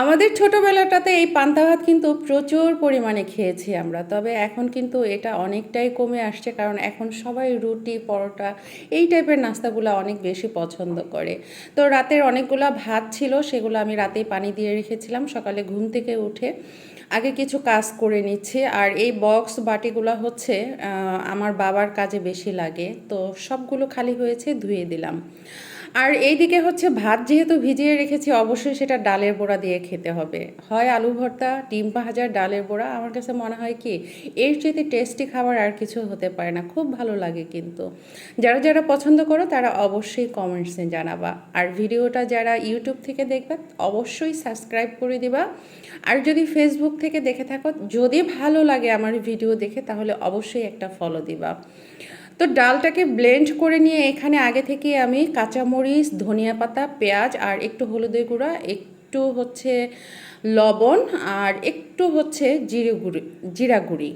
আমাদের ছোটোবেলাটাতে এই পান্তা ভাত কিন্তু প্রচুর পরিমাণে খেয়েছি আমরা। তবে এখন কিন্তু এটা অনেকটাই কমে আসছে, কারণ এখন সবাই রুটি, পরোটা এই টাইপের নাস্তাগুলো অনেক বেশি পছন্দ করে। তো রাতের অনেকগুলো ভাত ছিল, সেগুলো আমি রাতেই পানি দিয়ে রেখেছিলাম, সকালে ঘুম থেকে উঠে আগে কিছু কাজ করে নিচ্ছি। আর এই বক্স বাটিগুলো হচ্ছে আমার বাবার কাজে বেশি লাগে, তো সবগুলো খালি হয়েছে, ধুয়ে দিলাম। আর এইদিকে হচ্ছে ভাত যেহেতু ভিজিয়ে রেখেছি, অবশ্যই সেটা ডালের বড়া দিয়ে খেতে হবে। হয় আলু ভর্তা, ডিম ভাজা, ডালের বড়া, আমার কাছে মনে হয় কি, এর চেয়ে টেস্টি খাবার আর কিছু হতে পারে না। খুব ভালো লাগে কিন্তু। যারা যারা পছন্দ করো, তারা অবশ্যই কমেন্টসে জানাবা। আর ভিডিওটা যারা ইউটিউব থেকে দেখবে, অবশ্যই সাবস্ক্রাইব করে দিবা। আর যদি ফেসবুক থেকে দেখে থাকো, যদি ভালো লাগে আমার ভিডিও দেখে, তাহলে অবশ্যই একটা ফলো দিবা। তো ডালটাকে ব্লেন্ড করে নিয়ে এখানে আগে থেকে আমি কাঁচামরিচ, ধনিয়া পাতা, পেঁয়াজ আর একটু হলুদের গুঁড়া একটু হচ্ছে লবণ আর একটু হচ্ছে জিরে গুঁড়ি, জিরা গুঁড়ি।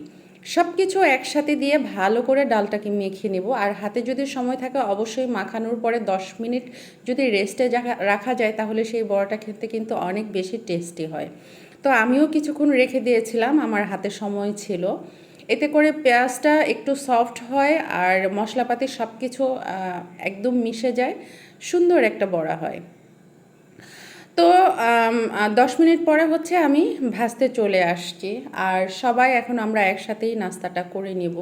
সব কিছু একসাথে দিয়ে ভালো করে ডালটাকে মেখে নেব। আর হাতে যদি সময় থাকে অবশ্যই মাখানোর পরে দশ মিনিট যদি রেস্টে রাখা যায় তাহলে সেই বড়াটা খেতে কিন্তু অনেক বেশি টেস্টি হয়। তো আমিও কিছুক্ষণ রেখে দিয়েছিলাম, আমার হাতে সময় ছিল। এতে করে পেঁয়াজটা একটু সফট হয় আর মশলাপাতি সব কিছু একদম মিশে যায়। সুন্দর একটা বড়া হয়। তো দশ মিনিট পরে হচ্ছে আমি ভাজতে চলে আসছি। আর সবাই এখন আমরা একসাথেই নাস্তাটা করে নিব।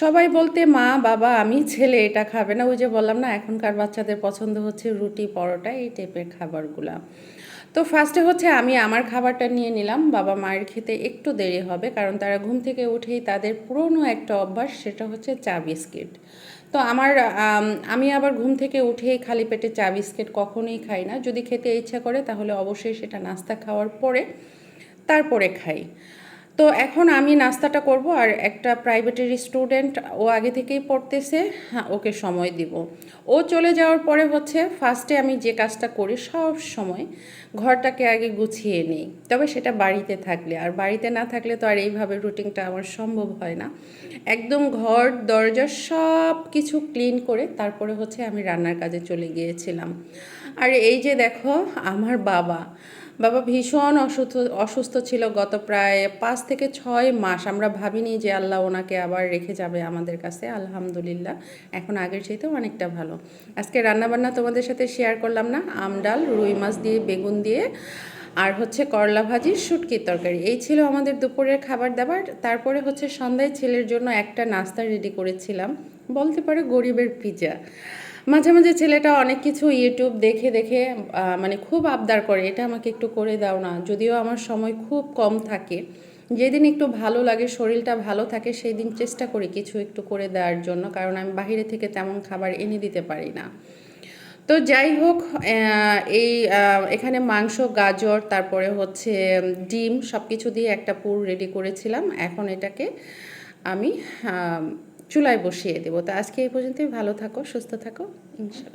সবাই বলতে মা, বাবা, আমি ছেলে, এটা খাবে না। ওই যে বললাম না, এখনকার বাচ্চাদের পছন্দ হচ্ছে রুটি, পরোটা, এই টাইপের খাবারগুলা। তো ফার্স্টে হচ্ছে আমি আমার খাবারটা নিয়ে নিলাম। বাবা মায়ের খেতে একটু দেরি হবে, কারণ তারা ঘুম থেকে উঠেই তাদের পুরনো একটা অভ্যাস, সেটা হচ্ছে চা বিস্কিট। তো আমার, আমি আবার ঘুম থেকে উঠেই খালি পেটে চা বিস্কিট কখনোই খাই না। যদি খেতে ইচ্ছা করে, তাহলে অবশ্যই সেটা নাস্তা খাওয়ার পরে, তারপরে খাই। তো এখন আমি নাস্তাটা করব আর একটা প্রাইভেটের স্টুডেন্ট ও আগে থেকেই পড়তেছে হ্যাঁ ওকে সময় দিব। ও চলে যাওয়ার পরে হচ্ছে ফার্স্টে আমি যে কাজটা করি সব সময় ঘরটাকে আগে গুছিয়ে নিই। তবে সেটা বাড়িতে থাকলে, আর বাড়িতে না থাকলে তো আর এইভাবে রুটিনটা আমার সম্ভব হয় না। একদম ঘর, দরজা সব কিছু ক্লিন করে তারপরে হচ্ছে আমি রান্নার কাজে চলে গিয়েছিলাম। আর এই যে দেখো, আমার বাবা বাবা ভীষণ অসুস্থ অসুস্থ ছিল গত প্রায় পাঁচ থেকে ছয় মাস। আমরা ভাবিনি যে আল্লাহ ওনাকে আবার রেখে যাবে আমাদের কাছে। আলহামদুলিল্লাহ, এখন আগের চাইতেও অনেকটা ভালো। আজকে রান্নাবান্না তোমাদের সাথে শেয়ার করলাম না। আমডাল, রুই মাছ দিয়ে, বেগুন দিয়ে আর হচ্ছে করলা ভাজি শুটকির তরকারি। এই ছিল আমাদের দুপুরের খাবার দাবার। তারপরে হচ্ছে সন্ধ্যায় ছেলের জন্য একটা নাস্তা রেডি করেছিলাম, বলতে পারে গরিবের পিজা মাঝে মাঝে ছেলেটা অনেক কিছু ইউটিউব দেখে দেখে মানে খুব আবদার করে, এটা আমাকে একটু করে দাও না, যদিও আমার সময় খুব কম থাকে। যেদিন একটু ভালো লাগে, শরীরটা ভালো থাকে সেই দিন চেষ্টা করি কিছু একটু করে দেওয়ার জন্য, কারণ আমি বাইরে থেকে তেমন খাবার এনে দিতে পারি না। তো যাই হোক এই এখানে মাংস, গাজর, তারপরে হচ্ছে ডিম সব কিছু দিয়ে একটা পুর রেডি করেছিলাম। এখন এটাকে আমি চুলায় বসিয়ে দেবো। তো আজকে এই পর্যন্তই। ভালো থাকো, সুস্থ থাকো। ইনশাল্লাহ।